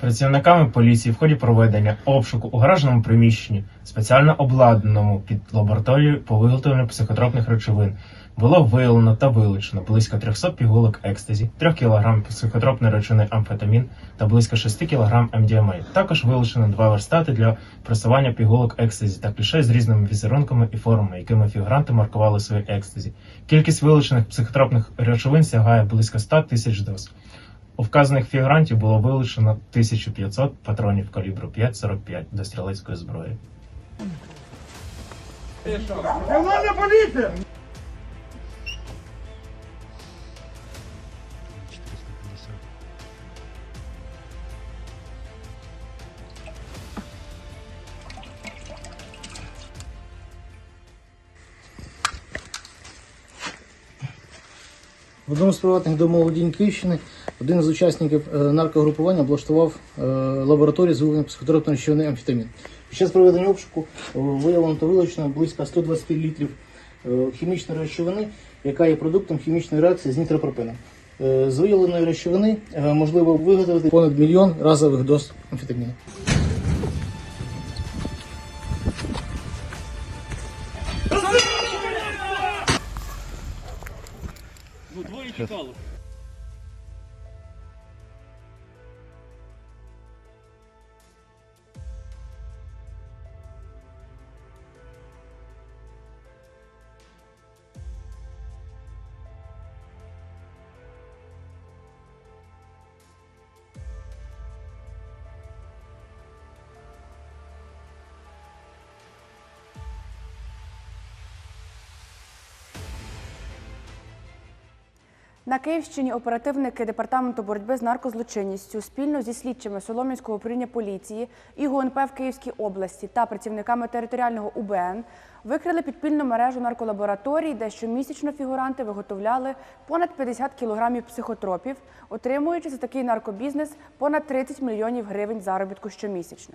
Працівниками поліції в ході проведення обшуку у гаражному приміщенні, спеціально обладнаному під лабораторію по виготовленню психотропних речовин, було виявлено та вилучено близько 300 пігулок екстазі, 3 кг психотропної речовини амфетамін та близько 6 кг МДМА. Також вилучено два верстати для пресування пігулок екстазі та кліше з різними візерунками і формами, якими фігуранти маркували свої екстазі. Кількість вилучених психотропних речовин сягає близько 100 тисяч доз. У вказаних фігурантів було вилучено 1500 патронів калібру 5,45 до стрілецької зброї. Команда поліція! В одному з приватних домоволодінь Київщини один з учасників е, наркогрупування облаштував е, лабораторію з виявлення психотропної речовини амфетамін. Під час проведення обшуку е, виявлено та вилучено близько 120 літрів хімічної речовини, яка є продуктом хімічної реакції з нітропропеном. З виявленої речовини можливо виготовити понад мільйон разових доз амфетаміну. На Київщині оперативники департаменту боротьби з наркозлочинністю спільно зі слідчими Солом'янського управління поліції і ГУНП в Київській області та працівниками територіального УБН викрили підпільну мережу нарколабораторій, де щомісячно фігуранти виготовляли понад 50 кілограмів психотропів, отримуючи за такий наркобізнес понад 30 мільйонів гривень заробітку щомісячно.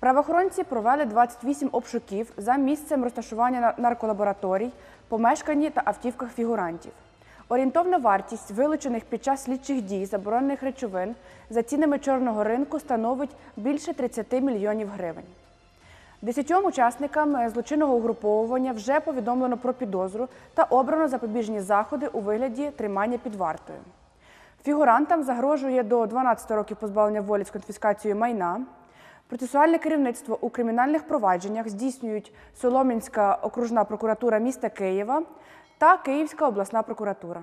Правоохоронці провели 28 обшуків за місцем розташування нарколабораторій, помешканні та автівках фігурантів. Орієнтовна вартість вилучених під час слідчих дій заборонених речовин за цінами чорного ринку становить більше 30 мільйонів гривень. Десятьом учасникам злочинного угруповування вже повідомлено про підозру та обрано запобіжні заходи у вигляді тримання під вартою. Фігурантам загрожує до 12 років позбавлення волі з конфіскацією майна. Процесуальне керівництво у кримінальних провадженнях здійснюють Солом'янська окружна прокуратура міста Києва та Київська обласна прокуратура.